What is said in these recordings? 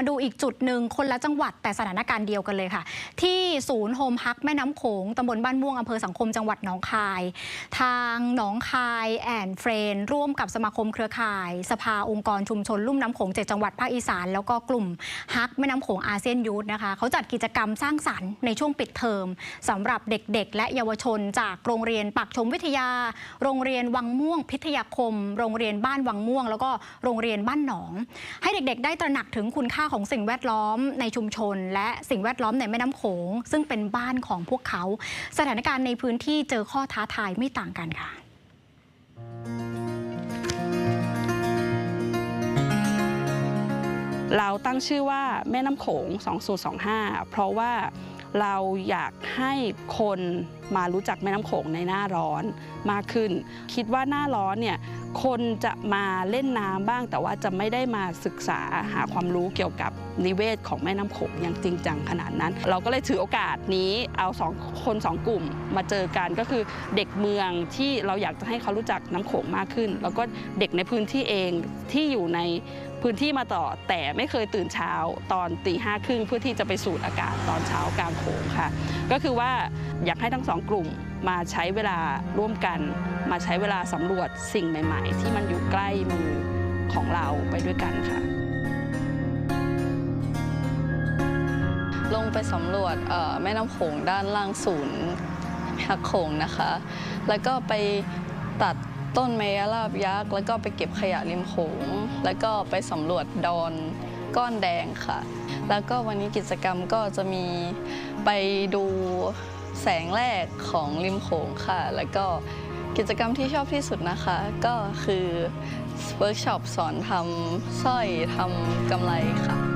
มาดูอีกจุดหนึ่งคนละจังหวัดแต่สถานการณ์เดียวกันเลยค่ะ ที่ศูนย์โฮมฮักแม่น้ำโขงตำบลบ้านม่วงอำเภอสังคมจังหวัดหนองคาย ทางหนองคายแอนเฟรนร่วมกับสมาคมเครือข่าย สภาองค์กรชุมชนลุ่มน้ำโขงเจ็ดจังหวัดภาคอีสาน แล้วก็กลุ่มฮักแม่น้ำโขงอาเซียนยูทนะคะเขาจัดกิจกรรมสร้างสรรค์ในช่วงปิดเทอมสำหรับเด็กๆ และเยาวชน จากโรงเรียนปักชมวิทยา โรงเรียนวังม่วงพิทยาคม โรงเรียนบ้านวังม่วง แล้วก็โรงเรียนบ้านหนอง ให้เด็กๆ ได้ตระหนักถึงคุณค่าของสิ่งแวดล้อมในชุมชน และสิ่งแวดล้อมในแม่น้ำโขง ซึ่งเป็นบ้านของพวกเขา สถานการณ์ในพื้นที่เจอข้อท้าทายไม่ต่างกันค่ะเราตั้งชื่อว่าแม่น้ำโขง 2025 เพราะว่า เราอยากให้คนมารู้จักแม่น้ำโขงในหน้าร้อนมากขึ้น คิดว่าหน้าร้อนเนี่ยคนจะมาเล่นน้ำบ้าง แต่ว่าจะไม่ได้มาศึกษาหาความรู้เกี่ยวกับนิเวศของแม่น้ำโขงอย่างจริงจังขนาดนั้น เราก็เลยถือโอกาสนี้เอาสองคนสองกลุ่มมาเจอกันก็คือเด็กเมืองที่เราอยากจะให้เขารู้จักน้ำโขงมากขึ้น แล้วก็เด็กในพื้นที่เองที่อยู่ใน พื้นที่มาต่อแต่ไม่เคยตื่นเช้าตอนตีห้าครึ่งเพื่อที่จะไปสูดอากาศตอนเช้ากลางโขงค่ะ ก็คือว่าอยากให้ทั้งสองกลุ่มมาใช้เวลาร่วมกัน มาใช้เวลาสำรวจสิ่งใหม่ ๆ ที่มันอยู่ใกล้มือของเราไปด้วยกันค่ะลงไปสำรวจแม่น้ำโขงด้านล่างศูนย์ฮักโขงนะคะ แล้วก็ไปตัด ต้นไมยราบยักษ์แล้วก็ไปเก็บขยะริมโขงแล้วก็ไปสำรวจดอนก้อนแดงค่ะ แล้วก็วันนี้กิจกรรมก็จะมีไปดูแสงแรกของริมโขงค่ะ แล้วก็กิจกรรมที่ชอบที่สุดนะคะ ก็คือเวิร์กช็อปสอนทำสร้อยทำกำไรค่ะ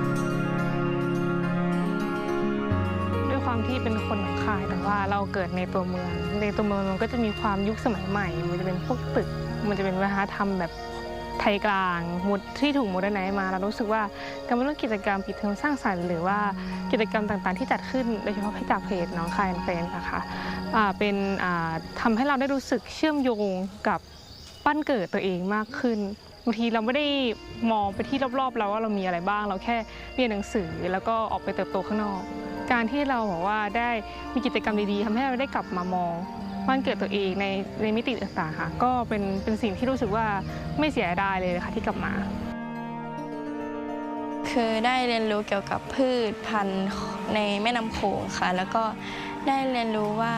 ความที่เป็นคนหนองคายแต่ว่าเราเกิดในตัวเมือง ในตัวเมืองมันก็จะมีความยุคสมัยใหม่ มันจะเป็นพวกตึก มันจะเป็นวัฒนธรรมแบบไทยกลางมดที่ถูกโมเดิร์นไนมาเรารู้สึกว่าการมาร่มกิจกรรมปิดเทอมสร้างสรรค์หรือว่ากิจกรรมต่างๆ ที่จัดขึ้นโดยเฉพาะให้จากเพจน้องคายแฟนนะคะเป็นอ่าทำให้เราได้รู้สึกเชื่อมโยงกับบ้านเกิดตัวเองมากขึ้นบางทีเราไม่ได้มองไปที่รอบๆเราว่าเรามีอะไรบ้าง เราแค่เรียนหนังสือแล้วก็ออกไปเติบโตข้างนอก การที่เราบอกว่าได้มีกิจกรรมดีๆทำให้เราได้กลับมามองบ้านเกิดตัวเองในในมิติต่างๆค่ะ ก็เป็นเป็นสิ่งที่รู้สึกว่าไม่เสียดายเลยค่ะที่กลับมา คือได้เรียนรู้เกี่ยวกับพืชพันธุ์ในแม่น้ำโขงค่ะ แล้วก็ได้เรียนรู้ว่า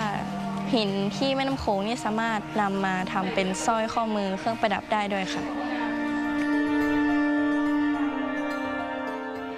หินที่แม่น้ำโขงนี่สามารถนำมาทำเป็นสร้อยข้อมือเครื่องประดับได้ด้วยค่ะ